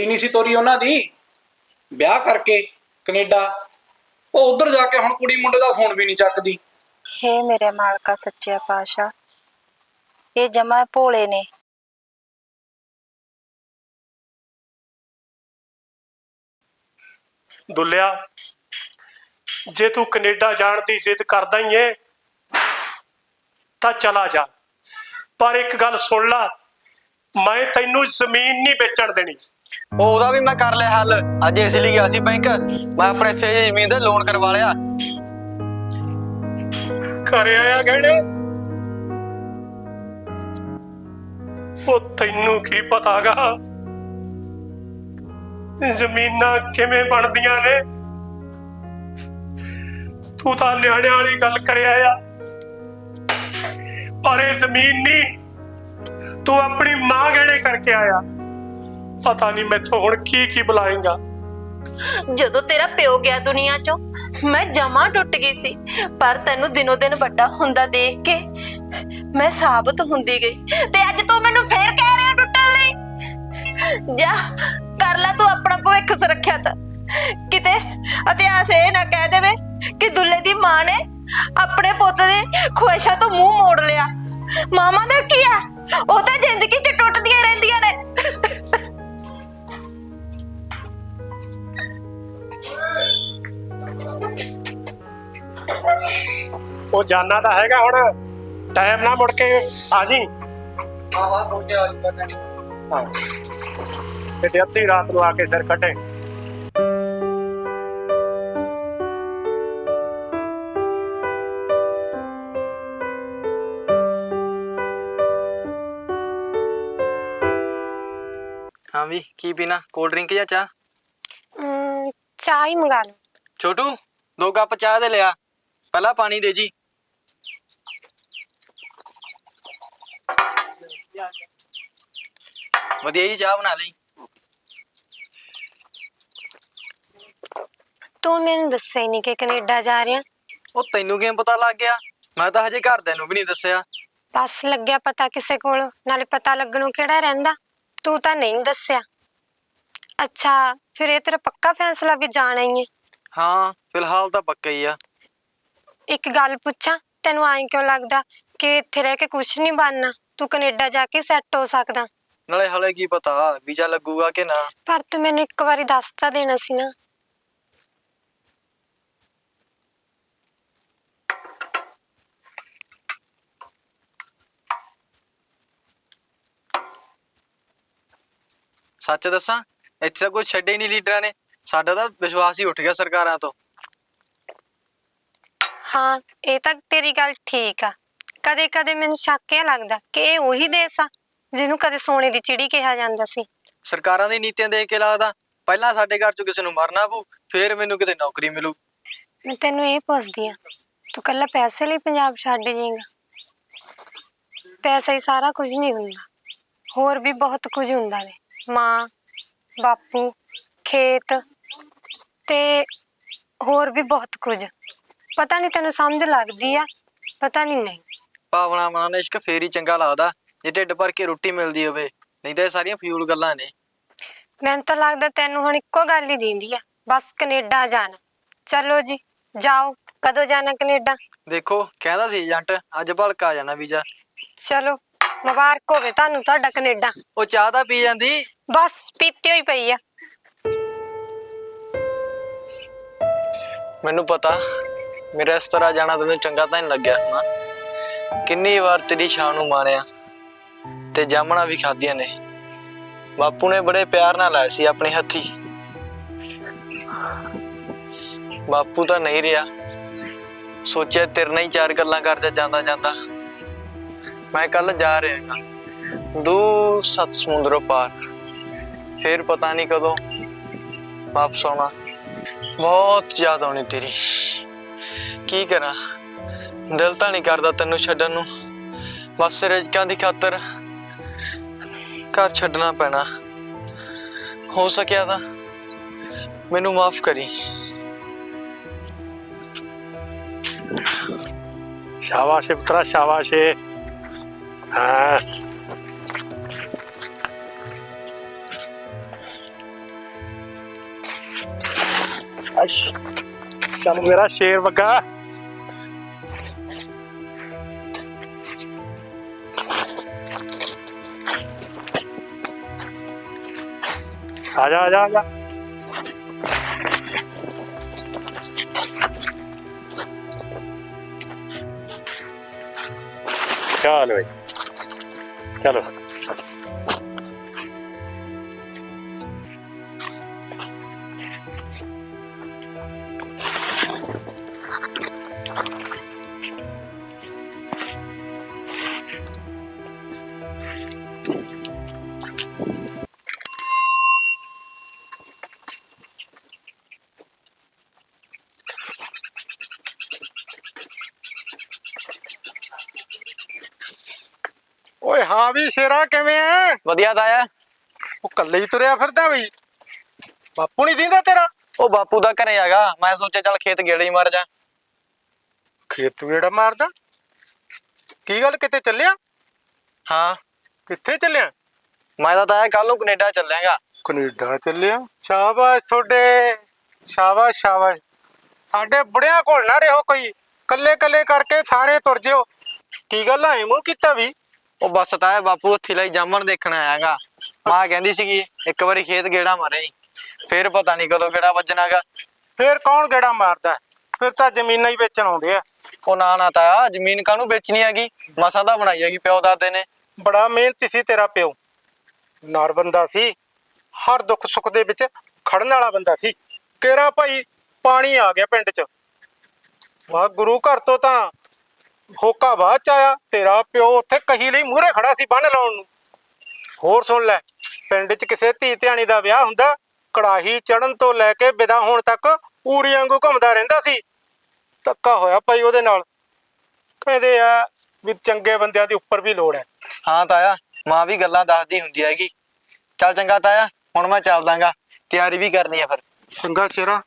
ਕੁੜੀ ਨਹੀਂ ਸੀ ਤੋਰੀ ਉਹਨਾਂ ਦੀ। ਵਿਆਹ ਕਰਕੇ ਕੈਨੇਡਾ। ਉਹ ਉਧਰ ਜਾ ਕੇ ਹੁਣ ਕੁੜੀ ਮੁੰਡੇ ਦਾ ਫੋਨ ਵੀ ਨਹੀਂ ਚੱਕਦੀ। ਹੇ ਮੇਰੇ ਮਾਲਕਾ ਸੱਚਿਆ ਪਾਸ਼ਾ ਇਹ ਜਮਾ ਭੋਲੇ ਨੇ। ਦੁੱਲਿਆ ਜੇ ਤੂੰ ਕੈਨੇਡਾ ਜਾਣ ਦੀ ਜ਼ਿੱਦ ਕਰਦਾ ਹੀ ਏ ਤਾਂ ਚਲਾ ਜਾ। ਪਰ ਇੱਕ ਗੱਲ ਸੁਣ ਲੈ ਮੈਂ ਤੈਨੂੰ ਜ਼ਮੀਨ ਨਹੀਂ ਵੇਚਣ ਦੇਣੀ। ਉਹ ਉਹਦਾ ਵੀ ਮੈਂ ਕਰ ਲਿਆ ਹੱਲ। ਅੱਜ ਇਸ ਲਈ ਗਿਆ ਸੀ ਬੈਂਕ, ਮੈਂ ਆਪਣੇ ਸੇ ਜ਼ਮੀਨ ਦਾ ਲੋਨ ਕਰਵਾ ਲਿਆ। ਘਰੇ ਆਇਆ ਗਹਿਣੇ? ਉਹ ਤੈਨੂੰ ਕੀ ਪਤਾਗਾ? ਜ਼ਮੀਨਾਂ ਕਿਵੇਂ ਬਣਦੀਆਂ ਨੇ? ਤੂੰ ਤਾਂ ਨਿਆਣਿਆਂ ਵਾਲੀ ਗੱਲ ਕਰਿਆ ਆ। ਪਰ ਇਹ ਜ਼ਮੀਨ ਨਹੀਂ। ਤੂੰ ਆਪਣੀ ਮਾਂ ਗਹਿਣੇ ਕਰਕੇ ਆਇਆ। ਪਤਾ ਨਹੀਂ ਮੈਥੋਂ ਹੁਣ ਕੀ ਕੀ ਬੁਲਾਏਗਾ। ਜਦੋਂ ਤੇਰਾ ਪਿਓ ਗਿਆ ਦੁਨੀਆ ਚੋਂ, ਮੈਂ ਜਮਾ ਟੁੱਟ ਗਈ ਸੀ, ਪਰ ਤੈਨੂੰ ਦਿਨੋ ਦਿਨ ਵੱਡਾ ਹੁੰਦਾ ਦੇਖ ਕੇ ਮੈਂ ਸਾਬਤ ਹੁੰਦੀ ਗਈ ਤੇ ਅੱਜ ਤੂੰ ਮੈਨੂੰ ਫੇਰ ਕਹਿ ਰਿਹਾ ਟੁੱਟਣ ਲਈ। ਜਾ, ਕਰ ਲੈ ਤੂੰ ਆਪਣਾ ਭਵਿੱਖ ਸੁਰੱਖਿਅਤ। ਕਿਤੇ ਇਤਿਹਾਸ ਇਹ ਨਾ ਕਹਿ ਦੇਵੇ ਕਿ ਦੁੱਲੇ ਦੀ ਮਾਂ ਨੇ ਆਪਣੇ ਪੁੱਤ ਦੇ ਖੁਆਇਸ਼ਾਂ ਤੋਂ ਮੂੰਹ ਮੋੜ ਲਿਆ। ਮਾਮਾ ਦਾ ਕੀ ਆ? ਉਹ ਤਾਂ ਜ਼ਿੰਦਗੀ 'ਚ ਟੁੱਟਦੀਆਂ ਰਹਿੰਦੀਆਂ ਨੇ। ਉਹ ਜਾਨਾ ਤਾਂ ਹੈਗਾ ਹੁਣ। ਟਾਈਮ ਨਾ ਮੁੜ ਕੇ ਆ ਜੀ। ਹਾਂ। ਹਾਂ ਕੋਈ ਆ ਜੂਗਾ ਹਾਂ ਤੇ ਅੱਧੀ ਰਾਤ ਨੂੰ ਆ ਕੇ ਸਿਰ ਕੱਟੇ ਹਾਂ ਵੀ ਕੀ ਪੀਣਾ? ਕੋਲਡ ਡਰਿੰਕ ਜਾਂ ਚਾਹ? ਅਮ, ਚਾਹ ਹੀ ਮੰਗਾ ਲਓ। ਛੋਟੂ ਦੋ ਕੱਪ ਚਾਹ ਦੇ ਲਿਆ। ਪਹਿਲਾਂ ਪਾਣੀ ਦੇ ਜੀ। ਵਧੀਆ ਜੀ ਚਾਹ ਬਣਾ ਲਈ। ਤੂੰ ਮੈਨੂੰ ਦੱਸਿਆ ਹੀ ਨਹੀਂ ਕਿ ਕੈਨੇਡਾ ਜਾ ਰਿਹਾ। ਉਹ ਤੈਨੂੰ ਕਿਵੇਂ ਪਤਾ ਲੱਗ ਗਿਆ? ਮੈਂ ਤਾਂ ਹਜੇ ਘਰਦਿਆਂ ਨੂੰ ਵੀ ਨਹੀਂ ਦੱਸਿਆ। ਬਸ ਲੱਗਿਆ ਪਤਾ ਕਿਸੇ ਕੋਲ ਨਾਲੇ ਪਤਾ ਲੱਗਣੋਂ ਕਿਹੜਾ ਰਹਿੰਦਾ। ਤੂੰ ਤਾਂ ਨਹੀਂ ਦੱਸਿਆ। ਅੱਛਾ ਫਿਰ ਇਹ ਤੇਰਾ ਪੱਕਾ ਫੈਸਲਾ ਵੀ ਜਾਣਾ ਹੀ ਹੈ। ਹਾਂ ਫਿਲਹਾਲ ਤਾਂ ਪੱਕਾ ਹੀ ਆ। ਇੱਕ ਗੱਲ ਪੁੱਛਾਂ? ਤੈਨੂੰ ਐਂ ਕਿਉਂ ਲੱਗਦਾ ਕਿ ਇੱਥੇ ਰਹਿ ਕੇ ਕੁਝ ਨਹੀਂ ਬਣਨਾ? ਤੂੰ ਕੈਨੇਡਾ ਜਾ ਕੇ ਸੈੱਟ ਹੋ ਸਕਦਾ। ਨਾਲੇ ਹਲੇ ਕੀ ਪਤਾ ਵੀਜ਼ਾ ਲੱਗੂਗਾ ਕਿ ਨਾ? ਪਰ ਤੂੰ ਮੈਨੂੰ ਇੱਕ ਵਾਰੀ ਦੱਸ ਤਾਂ ਦੇਣਾ ਸੀ ਨਾ। ਸੱਚ ਦੱਸਾਂ ਇੱਥੇ ਤਾਂ ਕੋਈ ਛੱਡੇ ਹੀ ਨਹੀਂ ਲੀਡਰਾਂ ਨੇ। ਸਾਡਾ ਤਾਂ ਵਿਸ਼ਵਾਸ ਹੀ ਉੱਠ ਗਿਆ ਸਰਕਾਰਾਂ ਤੋਂ। ਹਾਂ ਇਹ ਤਾਂ ਤੇਰੀ ਗੱਲ ਠੀਕ ਆ। ਕਦੇ ਕਦੇ ਮੈਨੂੰ ਸ਼ੱਕ ਇਹ ਲੱਗਦਾ ਕਿ ਇਹ ਉਹੀ ਦੇਸ਼ ਆ ਜਿਹਨੂੰ ਕਦੇ ਸੋਨੇ ਦੀ ਚਿੜੀ ਕਿਹਾ ਜਾਂਦਾ ਸੀ। ਸਰਕਾਰਾਂ ਦੀ ਨੀਤੀਆਂ ਦੇਖ ਕੇ ਲੱਗਦਾ ਪਹਿਲਾਂ ਸਾਡੇ ਘਰ ਚੋਂ ਕਿਸੇ ਨੂੰ ਮਰਨਾ ਪਊ ਫੇਰ ਮੈਨੂੰ ਕਿਤੇ ਨੌਕਰੀ ਮਿਲੂ। ਮੈਂ ਤੈਨੂੰ ਇਹ ਪੁੱਛਦੀ ਆ ਤੂੰ ਕੱਲਾ ਪੈਸੇ ਲਈ ਪੰਜਾਬ ਛੱਡ ਜਾਏਗਾ? ਪੈਸਾ ਹੀ ਸਾਰਾ ਕੁਝ ਨਹੀਂ ਹੁੰਦਾ। ਹੋਰ ਵੀ ਬਹੁਤ ਕੁਝ ਹੁੰਦਾ ਨੇ ਮਾਂ ਬਾਪੂ ਖੇਤ ਤੇ ਹੋਰ ਵੀ ਬਹੁਤ ਕੁਝ। ਪਤਾ ਨਹੀਂ ਤੈਨੂੰ ਸਮਝ ਲੱਗਦੀ ਆ ਪਤਾ ਨਹੀਂ ਨਹੀਂ। ਭਾਵਨਾ ਮਨਾਂ ਇਸ਼ਕ ਫੇਰ ਹੀ ਚੰਗਾ ਲੱਗਦਾ ਜੇ ਢਿੱਡ ਭਰ ਕੇ ਰੋਟੀ ਮਿਲਦੀ ਹੋਵੇ ਨਹੀਂ ਤਾਂ ਇਹ ਸਾਰੀਆਂ ਫਿਊਲ ਗੱਲਾਂ ਨੇ। ਮੈਨੂੰ ਤਾਂ ਲੱਗਦਾ ਤੈਨੂੰ ਹੁਣ ਇੱਕੋ ਗੱਲ ਹੀ ਦਿੰਦੀ ਆ ਬਸ ਕੈਨੇਡਾ ਜਾਣਾ। ਚਲੋ ਜੀ ਜਾਓ ਕਦੋਂ ਜਾਣਾ ਕੈਨੇਡਾ? ਦੇਖੋ ਕਹਿੰਦਾ ਸੀ ਏਜੰਟ ਅੱਜ ਭਲਕ ਆ ਜਾਣਾ ਵੀਜ਼ਾ। ਚਲੋ ਮੁਬਾਰਕ ਹੋਵੇ ਤੁਹਾਨੂੰ ਤੁਹਾਡਾ ਕੈਨੇਡਾ। ਉਹ ਚਾਹ ਤਾਂ ਪੀ ਜਾਂਦੀ? ਬਸ ਪੀਤੀ ਹੋਈ ਪਈ ਆ। ਮੈਨੂੰ ਪਤਾ ਮੇਰਾ ਇਸ ਤਰ੍ਹਾਂ ਜਾਣਾ ਤੈਨੂੰ ਚੰਗਾ ਤਾਂ ਨਹੀਂ ਲੱਗਿਆ। ਨਾ ਕਿੰਨੀ ਵਾਰ ਤੇਰੀ ਸ਼ਾਨ ਨੂੰ ਮਾਰਿਆ ਤੇ ਜਾਮਣਾ ਵੀ ਖਾਧੀਆਂ ਨੇ। ਬਾਪੂ ਨੇ ਬੜੇ ਪਿਆਰ ਨਾਲ ਲਾਇਆ ਸੀ ਆਪਣੇ ਹੱਥੀ। ਬਾਪੂ ਤਾਂ ਨਹੀਂ ਰਿਹਾ। ਸੋਚਿਆ ਤੇਰੇ ਨਾਲ ਹੀ ਚਾਰ ਗੱਲਾਂ ਕਰਦਾ ਜਾਂਦਾ ਜਾਂਦਾ। ਮੈਂ ਕੱਲ ਜਾ ਰਿਹਾ ਹਾਂ। ਦੂਰ ਸੱਤ ਸਮੁੰਦਰੋਂ ਪਾਰ। ਫਿਰ ਪਤਾ ਨਹੀਂ ਕਦੋਂ ਵਾਪਸ ਆਉਣਾ। ਬਹੁਤ ਯਾਦ ਆਉਣੀ ਤੇਰੀ। ਕੀ ਕਰਾਂ? ਦਿਲ ਤਾਂ ਨਹੀਂ ਕਰਦਾ ਤੈਨੂੰ ਛੱਡਣ ਨੂੰ। ਬਸ ਰਿਜਕਾਂ ਦੀ ਖਾਤਰ ਘਰ ਛੱਡਣਾ ਪੈਣਾ। ਹੋ ਸਕਿਆ ਤਾਂ ਮੈਨੂੰ ਮਾਫ ਕਰੀ। ਸ਼ਾਬਾਸ਼ ਪੁੱਤਰਾ, ਸ਼ਾਬਾਸ਼ ਹਾਂ। ਅਸ਼ ਚੱਲ ਮੇਰਾ ਸ਼ੇਰ ਵਗਾ। ਆ ਜਾ ਆ ਜਾ ਆ ਜਾ। ਚਲੋ ਚਲੋ। ਓਏ ਸ਼ੇਰਾ ਕਿਵੇਂ ਐ? ਵਧੀਆ ਤਾਇਆ ਉਹ ਕੱਲੇ ਹੀ ਤੁਰਿਆ ਫਿਰਦਾ ਬਈ। ਬਾਪੂ ਨਹੀਂ ਦਿੰਦਾ ਤੇਰਾ? ਉਹ ਬਾਪੂ ਦਾ ਘਰੇ ਹੈਗਾ ਮੈਂ ਸੋਚਿਆ ਚੱਲ ਖੇਤ ਗੇੜੇ ਹੀ ਮਾਰ ਜਾ। ਖੇਤ ਵੇੜਾ ਮਾਰਦਾ? ਕੀ ਗੱਲ ਕਿਤੇ ਚੱਲਿਆ? ਹਾਂ। ਕਿੱਥੇ ਚੱਲਿਆ? ਮੈਂ ਤਾਂ ਤਾਇਆ ਕੱਲ ਨੂੰ ਕੈਨੇਡਾ ਚੱਲਾਂਗਾ। ਕੈਨੇਡਾ ਚੱਲਿਆ? ਸ਼ਾਬਾਸ਼ ਤੁਹਾਡੇ। ਸ਼ਾਬਾਸ਼ ਸ਼ਾਬਾਸ਼। ਸਾਡੇ ਬੁੜਿਆਂ ਕੋਲ ਨਾ ਰਹੋ ਕੋਈ। ਕੱਲੇ ਕੱਲੇ ਕਰਕੇ ਸਾਰੇ ਤੁਰ ਜਿਓ। ਕੀ ਗੱਲ ਐ ਮੂੰਹ ਕੀਤਾ ਵੀ? ਉਹ ਬਸ ਤਾਇਆ ਬਾਪੂ ਉੱਥੇ ਲਈ ਜਾਮਣ ਦੇਖਣ ਆਇਆਗਾ ਮਾਂ ਕਹਿੰਦੀ ਸੀਗੀ ਇੱਕ ਵਾਰੀ ਖੇਤ ਗੇੜਾ ਮਾਰੇ। ਫੇਰ ਪਤਾ ਨਹੀਂ ਕਦੋਂ ਗੇੜਾ ਵੱਜਣਾਗਾ ਫੇਰ ਕੌਣ ਗੇੜਾ ਮਾਰਦਾ? ਫਿਰ ਤਾਂ ਜ਼ਮੀਨਾਂ ਹੀ ਵੇਚਣ ਆਉਂਦੇ ਆ। ਉਹ ਨਾ ਨਾ ਤਾਇਆ ਜ਼ਮੀਨ ਕਾਹਨੂੰ ਵੇਚਣੀ ਹੈਗੀ? ਮਸਾਂ ਤਾਂ ਬਣਾਈ ਹੈਗੀ ਪਿਓ ਦਾਦੇ ਨੇ। ਬੜਾ ਮਿਹਨਤੀ ਸੀ ਤੇਰਾ ਪਿਓ। ਨਰ ਬੰਦਾ ਸੀ। ਹਰ ਦੁੱਖ ਸੁੱਖ ਦੇ ਵਿੱਚ ਖੜਨ ਵਾਲਾ ਬੰਦਾ ਸੀ। ਕਿਹੜਾ ਭਾਈ ਪਾਣੀ ਆ ਗਿਆ ਪਿੰਡ 'ਚ। ਵਾਹ ਗੁਰੂ ਘਰ ਤੋਂ ਤਾਂ ਹੋਕਾ ਬਾਅਦ ਚ ਆਇਆ ਤੇਰਾ ਪਿਓ ਉੱਥੇ ਕਹੀ ਲਈ ਮੂਹਰੇ ਖੜਾ ਸੀ ਬੰਨ ਲਾਉਣ ਨੂੰ। ਹੋਰ ਸੁਣ ਲੈ ਪਿੰਡ 'ਚ ਕਿਸੇ ਧੀ ਧਿਆਣੀ ਦਾ ਵਿਆਹ ਹੁੰਦਾ ਕੜਾਹੀ ਚੜਨ ਤੋਂ ਲੈ ਕੇ ਵਿਦਾ ਹੋਣ ਤੱਕ ਪੂਰੀ ਵਾਂਗੂ ਘੁੰਮਦਾ ਰਹਿੰਦਾ ਸੀ। ਧੱਕਾ ਹੋਇਆ ਭਾਈ ਉਹਦੇ ਨਾਲ। ਕਹਿੰਦੇ ਆ ਵੀ ਚੰਗੇ ਬੰਦਿਆਂ ਦੀ ਉੱਪਰ ਵੀ ਲੋੜ ਹੈ। ਹਾਂ ਤਾਇਆ ਮਾਂ ਵੀ ਗੱਲਾਂ ਦੱਸਦੀ ਹੁੰਦੀ ਹੈਗੀ। ਚੱਲ ਚੰਗਾ ਤਾਇਆ ਹੁਣ ਮੈਂ ਚੱਲਦਾਗਾ। ਤਿਆਰੀ ਵੀ ਕਰਨੀ ਆ ਫਿਰ। ਚੰਗਾ ਸ਼ੇਰਾ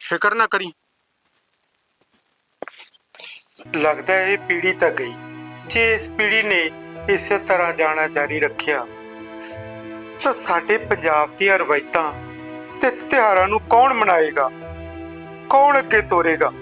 ਫਿਕਰ ਨਾ ਕਰੀ। ਲੱਗਦਾ ਇਹ ਪੀੜੀ ਤਾਂ ਗਈ। ਜੇ ਇਸ ਪੀੜੀ ਨੇ ਇਸੇ ਤਰ੍ਹਾਂ ਜਾਣਾ ਜਾਰੀ ਰੱਖਿਆ, ਤਾਂ ਸਾਡੇ ਪੰਜਾਬ ਦੀਆਂ ਰਵਾਇਤਾਂ ਤੇ ਤਿਉਹਾਰਾਂ ਨੂੰ ਕੌਣ ਮਨਾਏਗਾ? ਕੌਣ ਅੱਗੇ ਤੋਰੇਗਾ?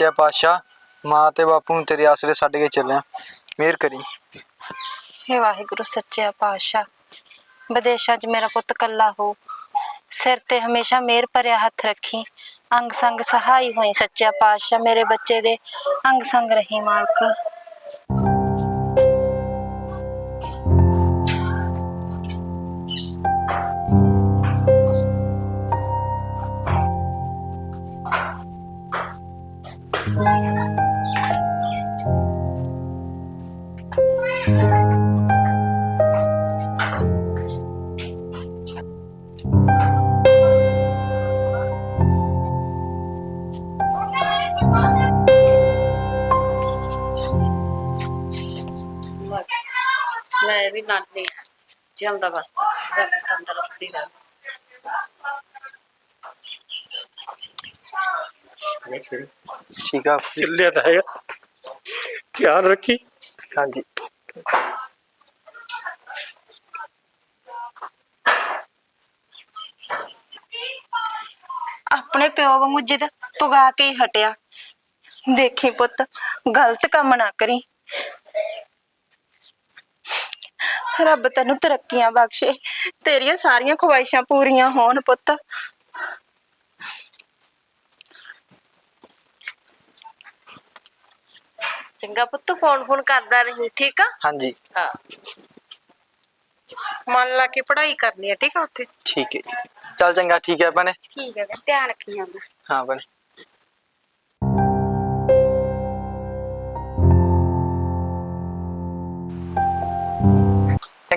ਸੱਚਿਆ ਪਾਤਸ਼ਾਹ, ਮਾਂ ਤੇ ਬਾਪੂ ਨੂੰ ਤੇਰੇ ਆਸਰੇ ਛੱਡ ਕੇ ਚੱਲਿਆ। ਮਿਹਰ ਕਰੀ। ਹੇ ਵਾਹਿਗੁਰੂ ਸੱਚਿਆ ਪਾਤਸ਼ਾਹ, ਵਿਦੇਸ਼ਾਂ 'ਚ ਮੇਰਾ ਪੁੱਤ ਕੱਲਾ ਹੋ, ਸਿਰ ਤੇ ਹਮੇਸ਼ਾ ਮੇਰ ਭਰਿਆ ਹੱਥ ਰੱਖੀ ਅੰਗ ਸੰਗ ਸਹਾਈ ਹੋਈ ਸੱਚਿਆ ਪਾਤਸ਼ਾਹ, ਮੇਰੇ ਬੱਚੇ ਦੇ ਅੰਗ ਸੰਗ ਰਹੀ ਮਾਲਕ। ਇਹਦੀ ਨਾਨੀ ਆ ਜਿਉਂਦਾ ਬਸ ਰੱਬ ਤੰਦਰੁਸਤੀ ਦਾ ਠੀਕ ਆ। ਚੱਲਿਆ ਤਾਂ ਹੈਗਾ। ਧਿਆਨ ਰੱਖੀ। ਹਾਂਜੀ। ਆਪਣੇ ਪਿਓ ਵਾਂਗੂ ਜਿੱਦ ਪੁਗਾ ਕੇ ਹੀ ਹਟਿਆ। ਦੇਖੀ ਪੁੱਤ ਗਲਤ ਕੰਮ ਨਾ ਕਰੀ। ਰੱਬ ਤੈਨੂੰ ਤਰੱਕੀਆਂ ਬਖਸ਼ੇ। ਤੇਰੀਆਂ ਸਾਰੀਆਂ ਖੁਆਇਸ਼ਾਂ ਪੂਰੀਆਂ ਹੋਣ ਪੁੱਤ। ਚੰਗਾ ਪੁੱਤ ਫੋਨ ਫੋਨ ਕਰਦਾ ਰਹੀ ਠੀਕ ਆ? ਹਾਂਜੀ। ਹਾਂ। ਮਨ ਲਾ ਕੇ ਪੜ੍ਹਾਈ ਕਰਨੀ ਆ ਠੀਕ ਆ ਉੱਥੇ? ਠੀਕ ਹੈ ਜੀ। ਚੱਲ ਚੰਗਾ ਠੀਕ ਹੈ ਭੈਣੇ। ਠੀਕ ਹੈ ਧਿਆਨ ਰੱਖੀ ਜਾਂਦਾ। ਹਾਂ ਭੈਣੇ।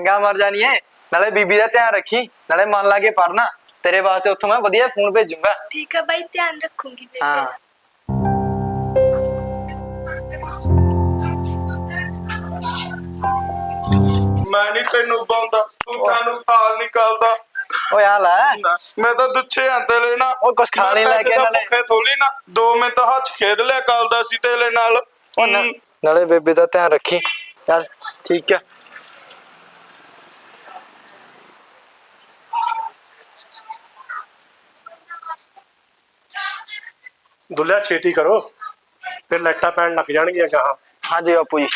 ਚੰਗਾ ਮਰ ਜਾਣੀਏ। ਨਾਲੇ ਬੀਬੀ ਦਾ ਧਿਆਨ ਰੱਖੀ ਨਾਲੇ ਮਨ ਲਾ ਕੇ ਪੜਨਾ ਤੇਰੇ ਵਾਸਤੇ ਉੱਥੋਂ ਮੈਂ ਵਧੀਆ ਫੋਨ ਭੇਜੂੰਗਾ। ਠੀਕ ਆ ਬਾਈ ਧਿਆਨ ਰੱਖੂੰਗੀ ਹਾਂ। ਮੈਂ ਨਹੀਂ ਤੈਨੂੰ ਬਾਉਂਦਾ ਤੂੰ ਸਾਨੂੰ ਖਾਲ ਨਿਕਾਲਦਾ ਓਏ ਆ ਲੈ। ਨਾ, ਮੈਂ ਤਾਂ ਦੁੱਛੇ ਆਂਦੇ ਲੈਣਾ ਉਹ ਕੁਛ ਖਾ ਨਹੀਂ ਲੈ ਕੇ ਨਾਲੇ। ਥੋੜੀ ਨਾ ਦੋ ਮਿੰਟ ਹੱਥ ਖੇਡ ਲਿਆ ਕਰਦਾ ਸੀ ਤੇਰੇ ਨਾਲ। ਉਹ ਨਾ- ਹਮ, ਨਾਲੇ ਬੇਬੇ ਦਾ ਧਿਆਨ ਰੱਖੀ। ਚੱਲ ਠੀਕ ਹੈ ਦੁੱਲਿਆ ਛੇਤੀ ਕਰੋ। ਫਿਰ ਲਾਈਟਾਂ ਪੈਣ ਲੱਗ ਜਾਣਗੀਆਂ ਗਾਹਾਂ। ਹਾਂਜੀ ਬਾਪੂ ਜੀ।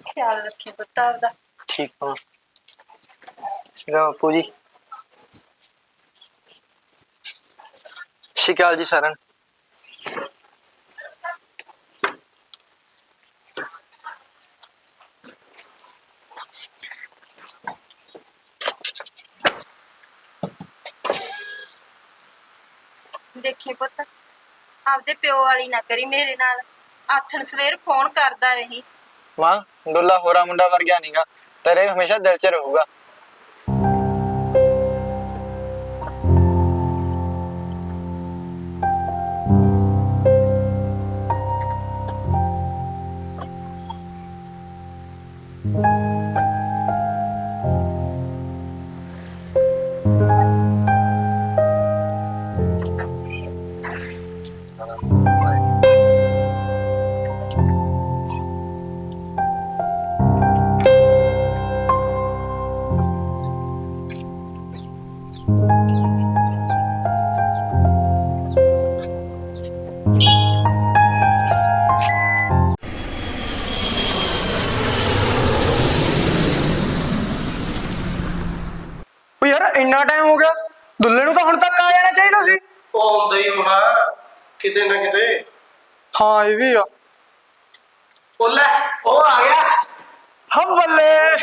ਖਿਆਲ ਰੱਖੀ ਪੁੱਤ ਆਪਦਾ। ਠੀਕ ਹੋ ਚੰਗਾ ਬਾਪੂ ਜੀ ਸ਼ਿਕਾਲ ਜੀ ਸਰਨ ਦੇਖੀ ਪੁੱਤ ਆਪਦੇ ਪਿਓ ਵਾਲੀ ਨਾ ਕਰੀ ਮੇਰੇ ਨਾਲ। ਆਥਣ ਸਵੇਰ ਫੋਨ ਕਰਦਾ ਰਹੀ। ਮਾਂ ਦੁੱਲਾ ਹੋਰਾ ਮੁੰਡਾ ਵਰਗਿਆ ਨਹੀਂਗਾ ਤੇਰੇ ਹਮੇਸ਼ਾ ਦਿਲ 'ਚ ਰਹੂਗਾ। ਇੰਨਾ ਟਾਈਮ ਹੋ ਗਿਆ ਦੁੱਲੇ ਨੂੰ ਤਾਂ ਹੁਣ ਤੱਕ ਆ ਜਾਣਾ ਚਾਹੀਦਾ ਸੀ। ਉਹ ਹੁੰਦਾ ਹੀ ਹੋਣਾ ਕਿਤੇ ਨਾ ਕਿਤੇ। ਹਾਂ ਇਹ ਵੀ ਆ। ਉਹ ਲੈ ਉਹ ਆ ਗਿਆ। ਹਾਂ ਬੱਲੇ।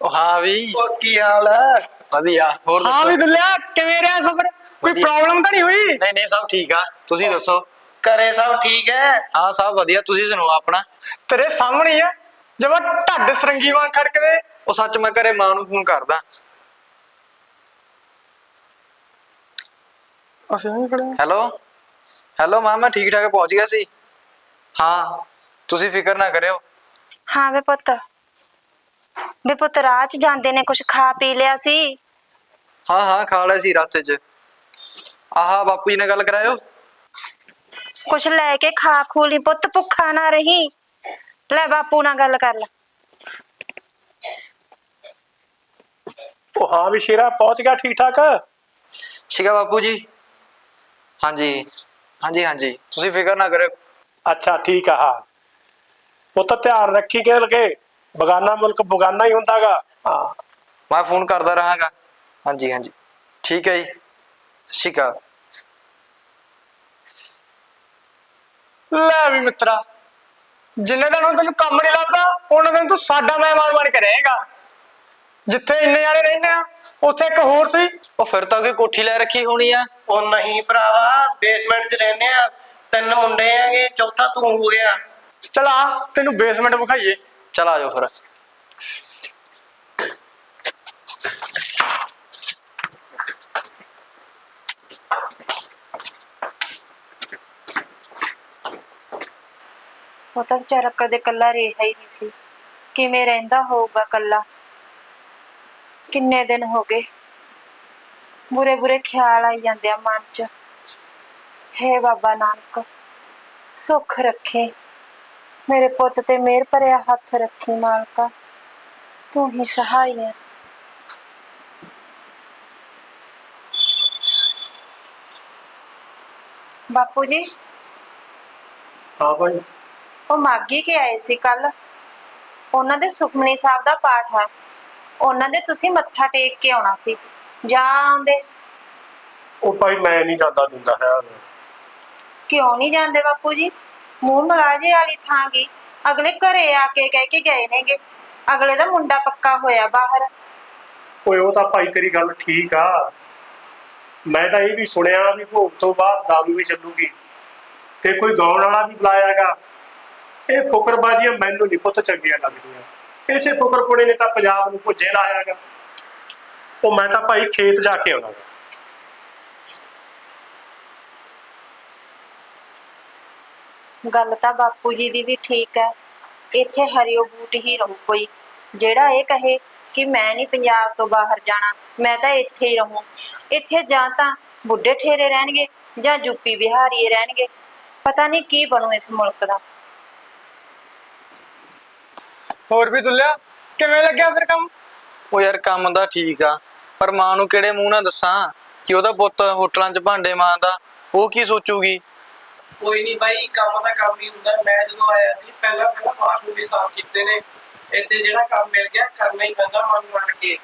ਉਹ ਹਾਂ ਵੀ। ਉਹ ਕੀ ਹਾਲ ਹੈ ਵਧੀਆ ਹੋਰ ਹਾਂ ਵੀ ਦੱਸੋ ਦੁੱਲਿਆ ਕਿਵੇਂ ਰਿਹਾ ਸਫਰ ਕੋਈ ਵਧੀਆ। ਪ੍ਰੋਬਲਮ ਤਾਂ ਨਹੀਂ ਹੋਈ? ਨਹੀਂ ਨਹੀਂ ਸਭ ਠੀਕ ਆ। ਤੁਸੀਂ ਦੱਸੋ? ਘਰੇ ਸਭ ਠੀਕ ਹੈ? ਹਾਂ ਸਭ ਵਧੀਆ। ਤੁਸੀਂ ਸੁਣਾਓ ਆਪਣਾ? ਤੇਰੇ ਸਾਹਮਣੇ ਹੀ ਆ ਜਮਾ ਢੱਡ ਸਰੰਗੀ ਵਾਂਗ ਖੜਕਦੇ। ਉਹ ਸੱਚ ਮੈਂ ਘਰੇ ਮਾਂ ਨੂੰ ਫੋਨ ਕਰਦਾ। ਅਸੀਂ ਵੀ ਖੜੇ। ਹੈਲੋ ਹੈਲੋ ਮਾਂ ਮੈਂ ਠੀਕ ਠਾਕ ਪਹੁੰਚ ਗਿਆ ਸੀ। ਹਾਂ ਤੁਸੀਂ ਫਿਕਰ ਨਾ ਕਰਿਓ। ਹਾਂ ਵੇ ਪੁੱਤ। ਵੇ ਪੁੱਤ ਰਾਹ ਚ ਜਾਂਦੇ ਨੇ ਕੁਝ ਖਾ ਪੀ ਲਿਆ ਸੀ? ਹਾਂ ਹਾਂ ਖਾ ਲਿਆ ਸੀ ਰਸਤੇ 'ਚ। ਆਹਾ ਬਾਪੂ ਜੀ ਨਾਲ ਗੱਲ ਕਰਾਇਓ। ਕੁਝ ਲੈ ਕੇ ਖਾ ਖੂ ਲਈ। ਪੁੱਤ ਭੁੱਖਾ ਨਾ ਰਹੀ। ਲੈ ਬਾਪੂ ਨਾਲ ਗੱਲ ਕਰ ਲੈ। ਉਹ ਹਾਂ ਵੀ ਸ਼ੇਰਾ ਪਹੁੰਚ ਗਿਆ ਠੀਕ ਠਾਕ? ਸ਼ਿਕਾ ਬਾਪੂ ਜੀ। ਹਾਂਜੀ। ਹਾਂਜੀ ਹਾਂਜੀ। ਤੁਸੀਂ ਫਿਕਰ ਨਾ ਕਰਿਓ। ਅੱਛਾ ਠੀਕ ਆ ਹਾਂ। ਉਹ ਤਾਂ ਧਿਆਨ ਰੱਖੀ ਕੇ ਲਗੇ ਬਗਾਨਾ ਮੁਲਕ ਬਗਾਨਾ ਹੀ ਹੁੰਦਾਗਾ। ਹਾਂ। ਮੈਂ ਫੋਨ ਕਰਦਾ ਰਹਾਂਗਾ। ਹਾਂਜੀ ਹਾਂਜੀ। ਠੀਕ ਹੈ ਜੀ। ਸ਼ਿਕਾ ਲੈ ਵੀ ਮਿੱਤਰਾ ਜਿੰਨੇ ਦਿਨ ਹੁਣ ਤੈਨੂੰ ਕੰਮ ਨਹੀਂ ਲੱਭਦਾ ਉਹਨਾਂ ਦਿਨ ਤੂੰ ਸਾਡਾ ਮਹਿਮਾਨ ਬਣ ਕੇ ਰਹੇਗਾ। ਜਿੱਥੇ ਇੰਨੇ ਜਾਣੇ ਰਹਿੰਦੇ ਆ ਉੱਥੇ ਇੱਕ ਹੋਰ ਸੀ। ਉਹ ਫਿਰ ਤਾਂ ਕੋਈ ਕੋਠੀ ਲੈ ਰੱਖੀ ਹੋਣੀ ਆ। ਉਹ ਨਹੀਂ ਭਰਾਵਾ ਬੇਸਮੈਂਟ 'ਚ ਰਹਿੰਦੇ ਆ। ਤਿੰਨ ਮੁੰਡੇ ਆਗੇ ਚੌਥਾ ਤੂੰ ਹੋ ਗਿਆ। ਚਲ ਆ ਤੈਨੂੰ ਬੇਸਮੈਂਟ ਵਿਖਾਈਏ। ਚਲ ਆ ਜਾਓ ਫਿਰ। ਉਹ ਤਾਂ ਵਿਚਾਰਾ ਕਦੇ ਕੱਲਾ ਰਿਹਾ ਹੀ ਨਹੀਂ ਸੀ। ਕਿਵੇਂ ਰਹਿੰਦਾ ਹੋਊਗਾ ਕੱਲਾ? ਕਿੰਨੇ ਦਿਨ ਹੋ ਗਏ? ਬੁਰੇ ਬੁਰੇ ਖਿਆਲ ਆਈ ਜਾਂਦੇ ਆ ਮਨ 'ਚ। ਹੇ ਬਾਬਾ ਨਾਨਕ ਸੁਖ ਰੱਖੇ। ਮੇਰੇ ਪੁੱਤ ਤੇ ਮਿਹਰ ਭਰਿਆ ਹੱਥ ਰੱਖੀ ਮਾਲਕਾ ਤੂੰ ਹੀ ਸਹਾਈ ਹੈ। ਬਾਪੂ ਜੀ? ਹਾਂ ਭਾਈ। ਉਹ ਮਾਗੀ ਕੇ ਆਏ ਸੀ ਕੱਲ ਉਹਨਾਂ ਦੇ ਸੁਖਮਨੀ ਸਾਹਿਬ ਦਾ ਪਾਠ ਹੈ। ਉਹਨਾਂ ਦੇ ਤੁਸੀਂ ਮੱਥਾ ਟੇਕ ਕੇ ਆਉਣਾ ਸੀ ਜਾ ਆਉਂਦੇ? ਉਹ ਭਾਈ ਮੈਂ ਨਹੀਂ ਜਾਂਦਾ ਦਿੰਦਾ ਹੈ। ਕਿਉਂ ਨਹੀਂ ਜਾਂਦੇ ਬਾਪੂ ਜੀ? ਮੂੰਹ ਮਲਾਜੇ ਵਾਲੀ ਥਾਂ ਗਈ ਅਗਲੇ ਘਰੇ ਆ ਕੇ ਕਹਿ ਕੇ ਗਏ ਨੇਗੇ। ਅਗਲੇ ਦਾ ਮੁੰਡਾ ਪੱਕਾ ਹੋਇਆ ਬਾਹਰ। ਓਏ ਉਹ ਤਾਂ ਭਾਈ ਤੇਰੀ ਗੱਲ ਠੀਕ ਆ। ਮੈਂ ਤਾਂ ਇਹ ਵੀ ਸੁਣਿਆ ਵੀ ਭੋਗ ਤੋਂ ਬਾਅਦ ਦਾਰੂ ਵੀ ਚੱਲੂਗੀ। ਤੇ ਕੋਈ ਗਾਉਣ ਵਾਲਾ ਵੀ ਬੁਲਾਇਆਗਾ। ਇਹ ਫੁਕਰਬਾਜ਼ੀਆਂ ਮੈਨੂੰ ਨਹੀਂ ਪੁੱਤ ਚੰਗੀਆਂ ਲੱਗਦੀਆਂ। ਇਸੇ ਫੁਕਰਪੁਣੇ ਨੇ ਤਾਂ ਪੰਜਾਬ ਨੂੰ ਭੁੱਜੇ ਲਾਇਆਗਾ ਉਹ ਮੈਂ ਤਾਂ ਭਾਈ ਖੇਤ ਜਾ ਕੇ ਆਉਣਾ। ਗੱਲ ਤਾਂ ਬਾਪੂ ਜੀ ਦੀ ਵੀ ਠੀਕ ਹੈ। ਇੱਥੇ ਹਰਿਓ ਬੂਟ ਹੀ ਰਹੂ ਕੋਈ। ਜਿਹੜਾ ਇਹ ਕਹੇ ਕਿ ਮੈਂ ਨਹੀਂ ਪੰਜਾਬ ਤੋਂ ਬਾਹਰ ਜਾਣਾ, ਮੈਂ ਤਾਂ ਇੱਥੇ ਹੀ ਰਹੂੰ। ਇੱਥੇ ਜਾਂ ਤਾਂ ਬੁੱਢੇ ਠੇਰੇ ਰਹਿਣਗੇ ਜਾਂ ਯੂਪੀ ਬਿਹਾਰੀਏ ਰਹਿਣਗੇ। ਪਤਾ ਨਹੀਂ ਕੀ ਬਣੂ ਇਸ ਮੁਲਕ ਦਾ। ਹੋਰ ਵੀ ਦੁੱਲਿਆ? ਕਿਵੇਂ ਲੱਗਿਆ ਫਿਰ ਕੰਮ? ਉਹ ਯਾਰ ਕੰਮ ਦਾ ਠੀਕ ਆ ਪਰ ਮਾਂ ਨੂੰ ਕਿਹੜੇ ਮੂੰਹ ਨਾਲ ਦੱਸਾਂ? ਕਿ ਉਹਦਾ ਪੁੱਤ ਹੋਟਲਾਂ 'ਚ ਭਾਂਡੇ ਮਾਂਦਾ ਉਹ ਕੀ ਸੋਚੂਗੀ? ਕੋਈ ਨਹੀਂ ਬਾਈ ਕੰਮ ਤਾਂ ਕੰਮ ਹੀ ਹੁੰਦਾ। ਮੈਂ ਜਦੋਂ ਆਇਆ ਸੀ ਪਹਿਲਾਂ ਪਹਿਲਾਂ ਬਾਥਰੂਮ ਵੀ ਸਾਫ਼ ਕੀਤੇ ਨੇ। ਇੱਥੇ ਜਿਹੜਾ ਕੰਮ ਮਿਲ ਗਿਆ ਕਰਨਾ ਹੀ ਪੈਂਦਾ ਮਨ ਮੰਨ ਕੇ।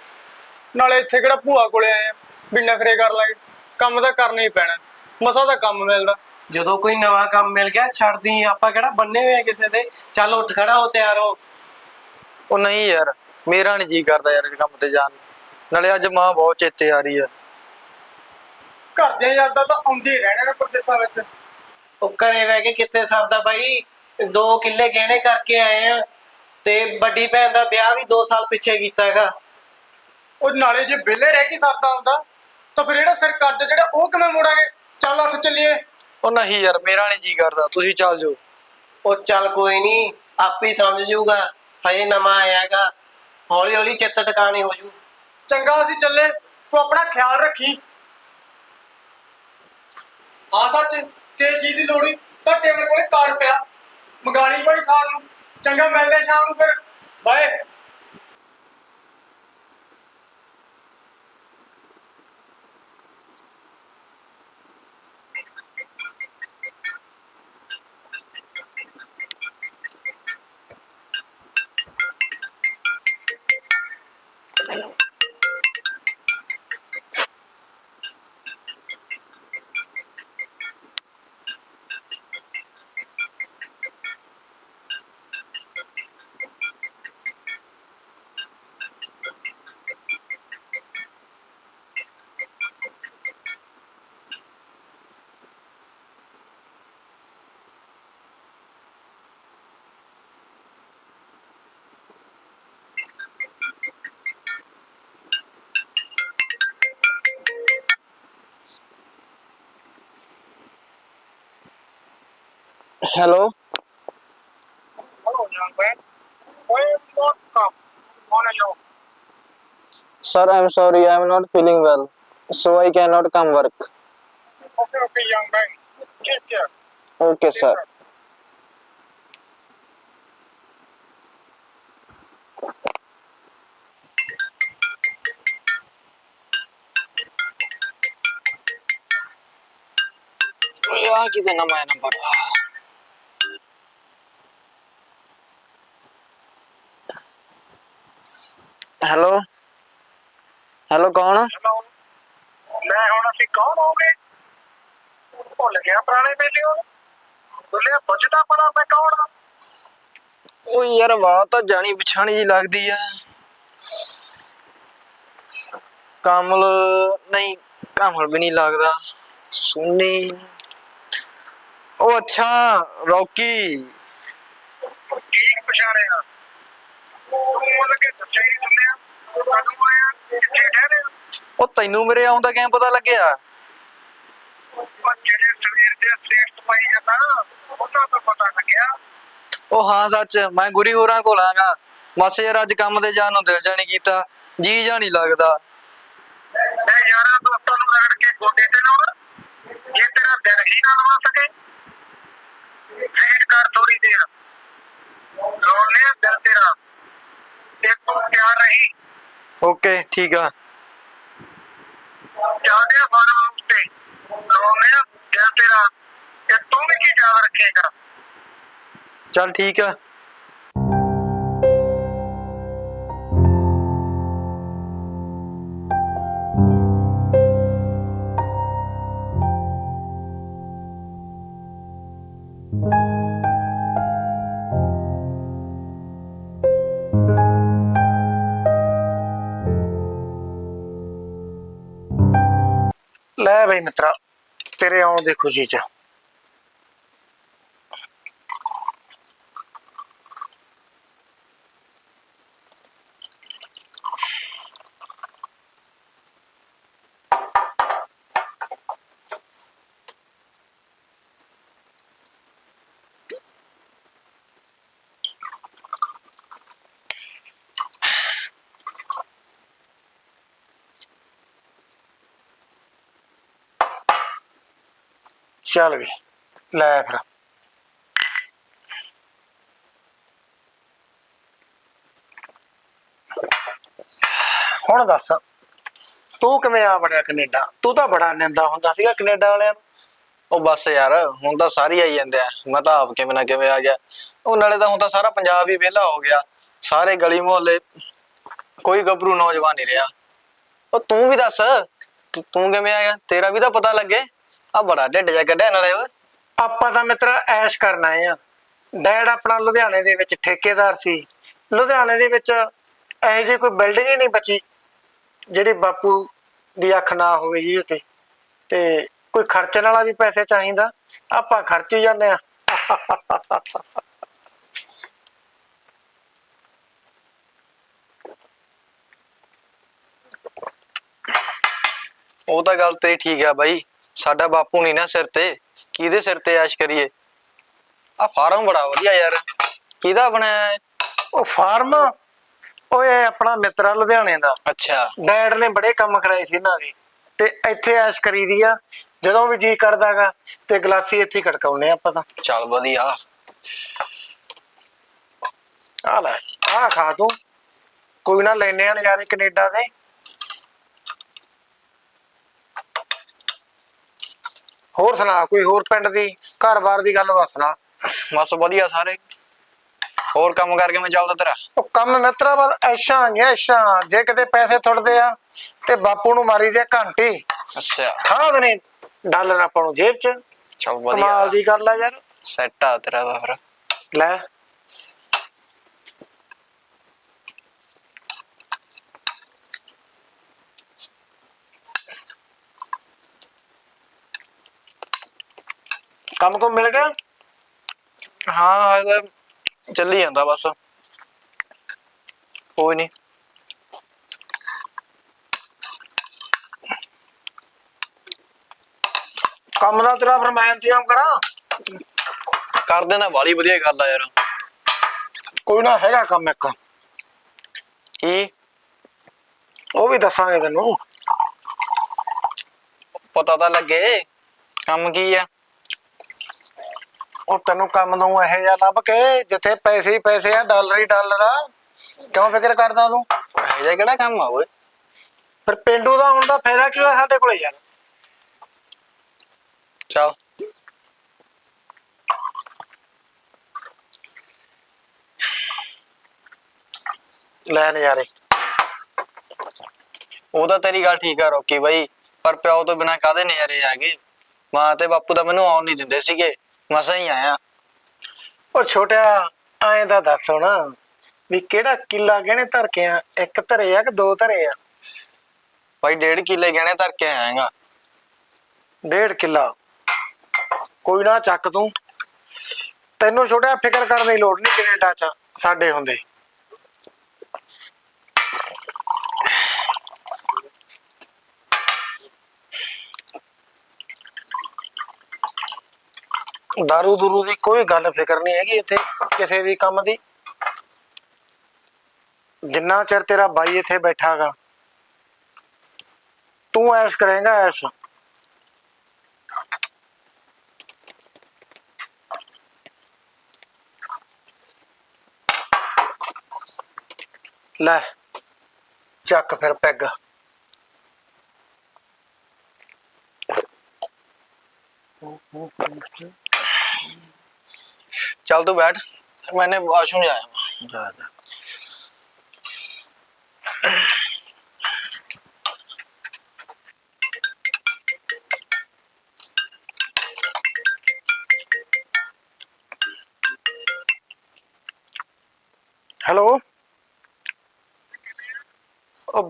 ਨਾਲੇ ਇੱਥੇ ਕਿਹੜਾ ਭੂਆ ਕੋਲੇ ਆਏ ਆ? ਵੀ ਨਖਰੇ ਕਰ ਲਾਂਗੇ। ਕੰਮ ਤਾਂ ਕਰਨਾ ਹੀ ਪੈਣਾ। ਮਸਾ ਦਾ ਕੰਮ ਮਿਲਦਾ। ਜਦੋਂ ਕੋਈ ਨਵਾਂ ਕੰਮ ਮਿਲ ਗਿਆ ਛੱਡਦੀ ਆਪਾਂ ਕਿਹੜਾ ਬੰਨੇ ਹੋਏ ਆ ਕਿਸੇ ਦੇ? ਚੱਲ ਉੱਠ ਖੜਾ ਹੋ ਤਿਆਰ ਹੋ। ਉਹ ਨਹੀਂ ਯਾਰ ਮੇਰਾ ਨਹੀਂ ਜੀ ਕਰਦਾ ਯਾਰ ਇਸ ਕੰਮ ਤੇ ਜਾਣ ਨੂੰ। ਨਾਲੇ ਅੱਜ ਮਾਂ ਬਹੁਤ ਚੇਤੇ ਆ ਰਹੀ ਆ। ਘਰ ਦੀਆਂ ਯਾਦਾਂ ਤਾਂ ਆਉਂਦੀ ਰਹਿਣੇ ਨੇ ਪਰਦੇਸਾਂ ਵਿੱਚ। ਉਹ ਘਰੇ ਬਹਿ ਕੇ ਕਿੱਥੇ ਸਰਦਾ ਬਾਈ? ਦੋ ਕਿੱਲੇ ਗਹਿਣੇ ਕਰਕੇ ਆਏ ਆ। ਤੇ ਵੱਡੀ ਭੈਣ ਦਾ ਵਿਆਹ ਵੀ 2 ਸਾਲ ਪਿੱਛੇ ਕੀਤਾ ਹੈਗਾ। ਉਹ ਨਾਲੇ ਜੇ ਵਿਹਲੇ ਰਹਿ ਕੇ ਸਰਦਾ ਹੁੰਦਾ ਤਾਂ ਫਿਰ ਜਿਹੜਾ ਸਿਰ ਕਰਜ਼ਾ ਜਿਹੜਾ ਉਹ ਕਿਵੇਂ ਮੋੜਾਂਗੇ? ਚੱਲ ਉੱਠ ਚੱਲੀਏ। ਉਹ ਨਹੀਂ ਯਾਰ ਮੇਰਾ ਨਹੀਂ ਜੀ ਕਰਦਾ ਤੁਸੀਂ ਚੱਲ ਜਾਓ। ਉਹ ਚੱਲ ਕੋਈ ਨਹੀਂ ਆਪੇ ਸਮਝ ਜਾਊਗਾ। ਹਜੇ ਨਵਾਂ ਆਇਆ ਹੈਗਾ। ਹੌਲੀ ਹੌਲੀ ਚਿੱਤ ਟਿਕਾਣੀ ਹੋ ਜੂ। ਚੰਗਾ ਅਸੀਂ ਚੱਲੇ, ਤੂੰ ਆਪਣਾ ਖਿਆਲ ਰੱਖੀ। ਆ ਸੱਚ ਕੇ ਚੀਜ਼ ਦੀ ਲੋੜੀ ਤਾਂ ਟੇਬਲ ਕੋਲੇ ਕਾਰ ਪਿਆ। ਮੰਗਾਲੀ ਕੋਈ ਖਾਣ ਨੂੰ। ਚੰਗਾ ਮਿਲਦੇ ਸ਼ਾਮ ਨੂੰ ਫਿਰ। Bye. Hello? Hello, young man. Where you not are you? Sir, I'm sorry, I'm not feeling well, so I cannot come work. Okay, okay, young man. Keep care. Okay, Take sir. Care. 여기도 남아야 남바라. Hello hello ਕੌਣ. ਮੈਂ ਹੁਣ ਅਸੀਂ ਕੌਣ ਹੋਗੇ? ਭੁੱਲ ਗਿਆ ਪੁਰਾਣੇ ਵੇਲੇ। ਉਹ ਬੋਲਿਆ ਪੁੱਛਦਾ ਪੜਾ ਮੈਂ ਕੌਣ ਹਾਂ ਉਹ ਯਾਰ ਆਵਾਜ਼ ਤਾਂ ਜਾਣੀ ਪਛਾਣੀ ਜੀ ਲੱਗਦੀ ਆ। ਕਮਲ ਨਹੀਂ ਕਮਲ ਵੀ ਨਹੀਂ ਲੱਗਦਾ। ਸੁਣੀ ਉਹ ਅੱਛਾ ਰੌਕੀ। ਠੀਕ ਪਛਾਣਿਆ? ਉਹ ਲੱਗੇ ਸੱਚੇ ਹੀ ਉਹ ਕਦੋਂ ਆਇਆ ਕਿੱਥੇ ਠਹਿਰੇ ਉਹ ਤੈਨੂੰ ਮੇਰੇ ਆਉਣ ਦਾ ਕਿਵੇਂ ਪਤਾ ਲੱਗਿਆ? ਉਹ ਜਿਹੜੇ ਸਵੇਰ ਦੇ ਸੇਫਟ ਪਾਈ ਜਾਂਦਾ ਉਹਨਾਂ ਤੋਂ ਪਤਾ ਲੱਗਿਆ ਉਹ ਹਾਂ ਸੱਚ, ਮੈਂ ਗੁਰੀ ਹੋਰਾਂ ਕੋਲ ਆਂਗਾ। ਮਾਸੇ ਯਾਰ ਅੱਜ ਕੰਮ ਤੇ ਜਾਣ ਨੂੰ ਦਿਲ ਜਾਣੀ ਕੀਤਾ। ਜੀ ਜਾ ਨਹੀਂ ਲੱਗਦਾ। ਮੈਂ ਯਾਰਾਂ ਦੋਸਤਾਂ ਨੂੰ ਲੜ ਕੇ ਗੋਡੇ ਤੇ ਲਾਉਣ ਜੇ ਤੇਰਾ ਦਿਲ ਹੀ ਨਾ ਲਵਾ ਸਕੇ, ਵੇਟ ਕਰ ਥੋੜੀ ਦੇਰ। ਲੋੜ ਨੇ ਦਿਲ ਤੇਰਾ। ਤੇ ਤੂੰ ਤਿਆਰ ਰਹੀ। ਓਕੇ ਠੀਕ ਆ। ਚਾਹਦੇ ਫਾਰਮ ਹਾਊਸ ਤੇ। ਲੋੜ ਨੇ ਦਿਲ ਤੇਰਾ। ਯਾਦ ਰੱਖਿਆ ਕਰ ਚੱਲ ਠੀਕ ਆ। ਲੈ ਬਈ ਮਿੱਤਰਾ ਤੇਰੇ ਆਉਣ ਦੀ ਖੁਸ਼ੀ ਚ। ਚੱਲ ਵੀ, ਲੈ ਫਿਰ। ਹੁਣ ਦੱਸ, ਤੂੰ ਕਿਵੇਂ ਆ ਬੜਿਆ ਕੈਨੇਡਾ? ਤੂੰ ਤਾਂ ਬੜਾ ਨਿੰਦਾ ਹੁੰਦਾ ਸੀਗਾ ਕੈਨੇਡਾ ਵਾਲਿਆਂ ਨੂੰ। ਉਹ ਬਸ ਯਾਰ, ਹੁਣ ਤਾਂ ਸਾਰੇ ਆਈ ਜਾਂਦੇ ਆ। ਮੈਂ ਤਾਂ ਆਪ ਕਿਵੇਂ ਨਾ ਕਿਵੇਂ ਆ ਗਿਆ। ਉਹ ਨਾਲੇ ਤਾਂ ਹੁਣ ਤਾਂ ਸਾਰਾ ਪੰਜਾਬ ਹੀ ਵਿਹਲਾ ਹੋ ਗਿਆ। ਸਾਰੇ ਗਲੀ ਮੁਹੱਲੇ, ਕੋਈ ਗੱਭਰੂ ਨੌਜਵਾਨ ਨਹੀਂ ਰਿਹਾ। ਉਹ ਤੂੰ ਵੀ ਦੱਸ, ਤੂੰ ਕਿਵੇਂ ਆ ਗਿਆ? ਤੇਰਾ ਵੀ ਤਾਂ ਪਤਾ ਲੱਗੇ। ਆ ਬੜਾ ਢਿੱਡ ਜਾ ਕੱਢਿਆ ਨਾਲੇ ਓਏ। ਆਪਾਂ ਤਾਂ ਮਿੱਤਰਾ ਐਸ਼ ਕਰਨ ਆਏ ਆ। ਡੈਡ ਆਪਣਾ ਲੁਧਿਆਣੇ ਦੇ ਵਿੱਚ ਠੇਕੇਦਾਰ ਸੀ। ਲੁਧਿਆਣੇ ਦੇ ਵਿੱਚ ਇਹੋ ਜਿਹੀ ਕੋਈ ਬਿਲਡਿੰਗ ਹੀ ਨਹੀਂ ਬਚੀ ਜਿਹੜੀ ਬਾਪੂ ਦੀ ਅੱਖ ਨਾ ਹੋਵੇ ਜੀ ਤੇ। ਤੇ ਕੋਈ ਖਰਚਣ ਵਾਲਾ ਵੀ ਪੈਸੇ ਚਾਹੀਦਾ। ਆਪਾਂ ਖਰਚ ਹੀ ਜਾਂਦੇ ਆ। ਉਹ ਤਾਂ ਗੱਲ ਤੇਰੀ ਠੀਕ ਆ ਬਾਈ। ਸਾਡਾ ਬਾਪੂ ਨਹੀਂ ਨਾ ਸਿਰ ਤੇ। ਕਿਹਦੇ ਸਿਰ ਤੇ ਐਸ਼ ਕਰੀਏ? ਆ ਫਾਰਮ ਬੜਾ ਵਧੀਆ ਯਾਰ। ਕਿਹਦਾ ਬਣਾਇਆ ਹੈ? ਉਹ ਫਾਰਮ? ਓਏ ਆਪਣਾ ਮਿੱਤਰਾ ਲੁਧਿਆਣੇ ਦਾ। ਅੱਛਾ। ਡੈਡ ਨੇ ਬੜੇ ਕੰਮ ਕਰਾਏ ਸੀ ਇਹਨਾਂ ਦੇ। ਤੇ ਇੱਥੇ ਐਸ਼ ਕਰੀਦੀ ਆ। ਜਦੋਂ ਵੀ ਜੀ ਕਰਦਾਗਾ ਤੇ ਗਲਾਸੀ ਇੱਥੇ ਖੜਕਾਉਨੇ ਆਪਾਂ ਤਾਂ। ਚੱਲ ਵਧੀਆ। ਆ ਲੈ ਆ ਖਾ ਤੂੰ। ਕੋਈ ਨਾ ਲੈਨੇ ਆ ਨਜ਼ਾਰੇ ਕੈਨੇਡਾ ਦੇ। ਹੋਰ ਸੁਣਾ ਕੋਈ ਹੋਰ ਪਿੰਡ ਦੀ ਘਰ-ਬਾਰ ਦੀ ਗੱਲ ਵਸਣਾ ਬਸ ਵਧੀਆ ਸਾਰੇ। ਹੋਰ ਕੰਮ ਕਰਕੇ ਮੈਂ ਚੱਲਦਾ ਤੇਰਾ? ਉਹ ਕੰਮ ਮਿੱਤਰਾ ਬਸ ਐਸ਼ਾਂ ਆ ਗਿਆ ਐਸ਼ਾਂ। ਜੇ ਕਿਤੇ ਪੈਸੇ ਥੁੜਦੇ ਆ ਤੇ ਬਾਪੂ ਨੂੰ ਮਾਰੀ ਦੇ ਘੰਟੀ। ਅੱਛਾ। ਠਾਹ ਦੇਣੇ ਡਾਲਰ ਆਪਾਂ ਨੂੰ ਜੇਬ 'ਚ। ਚੱਲ ਕਮਾਲ ਵਧੀਆ ਦੀ ਗੱਲ ਆ ਯਾਰ। ਸੈੱਟ ਆ ਤੇਰਾ ਤਾਂ ਫਿਰ। ਲੈ। ਕੰਮ ਕੋ ਮਿਲ ਗਿਆ? ਹਾਂ ਤਾਂ ਚੱਲੀ ਜਾਂਦਾ ਬਸ। ਕੋਈ ਨਹੀਂ ਕੰਮ ਦਾ ਤੇਰਾ ਫਿਰ ਮੈਂ ਇੰਤਜ਼ਾਮ ਕਰਾਂ? ਕਰ ਦੇਣਾ ਬਾਲੀ ਵਧੀਆ ਗੱਲ ਆ ਯਾਰ। ਕੋਈ ਨਾ ਹੈਗਾ ਕੰਮ ਇੱਕ। ਕੀ? ਉਹ ਵੀ ਦੱਸਾਂਗੇ ਤੈਨੂੰ। ਪਤਾ ਤਾਂ ਲੱਗੇ। ਕੰਮ ਕੀ ਆ? ਉਹ ਤੈਨੂੰ ਕੰਮ ਨੂੰ ਇਹੋ ਜਿਹਾ ਲੱਭ ਕੇ ਜਿੱਥੇ ਪੈਸੇ ਹੀ ਪੈਸੇ ਆ ਡਾਲਰ ਹੀ ਡਾਲਰ ਆ ਕਿਉਂ ਫਿਕਰ ਕਰਦਾ ਤੂੰ? ਇਹ ਜਿਹਾ ਕਿਹੜਾ ਕੰਮ ਆ ਓਏ? ਫਿਰ ਪਿੰਡੂ ਦਾ ਆਉਣ ਦਾ ਫਾਇਦਾ ਕੀ ਹੋਇਆ ਸਾਡੇ ਕੋਲੇ ਯਾਰ? ਚੱਲ। ਲੈ ਨਜ਼ਾਰੇ। ਉਹ ਤਾਂ ਤੇਰੀ ਗੱਲ ਠੀਕ ਆ ਰੋਕੀ ਬਾਈ ਪਰ ਪਿਓ ਤੋਂ ਬਿਨਾ ਕਾਦੇ ਨਜ਼ਾਰੇ ਆ ਗਏ ਮਾਂ ਤੇ ਬਾਪੂ ਤਾਂ ਮੈਨੂੰ ਆਉਣ ਨਹੀਂ ਦਿੰਦੇ ਸੀਗੇ। ਮਸਾਂ ਹੀ ਆਇਆ। ਉਹ ਛੋਟਿਆ ਐਂ ਦਾ ਦੱਸ ਹੁਣ ਵੀ ਕਿਹੜਾ ਕਿੱਲਾ ਗਹਿਣੇ ਧਰ ਕੇ ਆ ਇੱਕ ਧਰੇ ਆ ਕਿ ਦੋ ਧਰੇ ਆ? ਬਾਈ ਡੇਢ ਕਿੱਲੇ ਗਹਿਣੇ ਧਰ ਕੇ ਆਇਆਗਾ ਡੇਢ ਕਿੱਲਾ? ਕੋਈ ਨਾ ਚੱਕ ਤੂੰ। ਤੈਨੂੰ ਛੋਟਿਆ ਫਿਕਰ ਕਰਨ ਦੀ ਲੋੜ ਨਹੀਂ ਕੈਨੇਡਾ ਚ ਸਾਡੇ ਹੁੰਦੇ। ਦਾਰੂ ਦੂਰੂ ਦੀ ਕੋਈ ਗੱਲ ਫਿਕਰ ਨਹੀਂ ਹੈਗੀ ਇੱਥੇ ਕਿਸੇ ਵੀ ਕੰਮ ਦੀ ਜਿੰਨਾ ਚਿਰ ਤੇਰਾ ਬਾਈ ਇੱਥੇ ਬੈਠਾਗਾ ਤੂੰ ਐਸ਼ ਕਰੇਂਗਾ ਐਸ਼ ਲੈ ਚੱਕ ਫਿਰ ਪੈਗ चल तू बैठ। मैंने वॉशरूम जाया। जा हेलो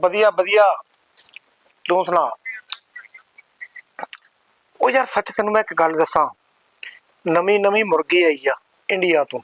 बढ़िया बढ़िया। तू सुना। ओ यार सच तेन मैं एक गल दसा ਨਵੀਂ ਨਵੀਂ ਮੁਰਗੀ ਆਈ ਆ ਇੰਡੀਆ ਤੋਂ।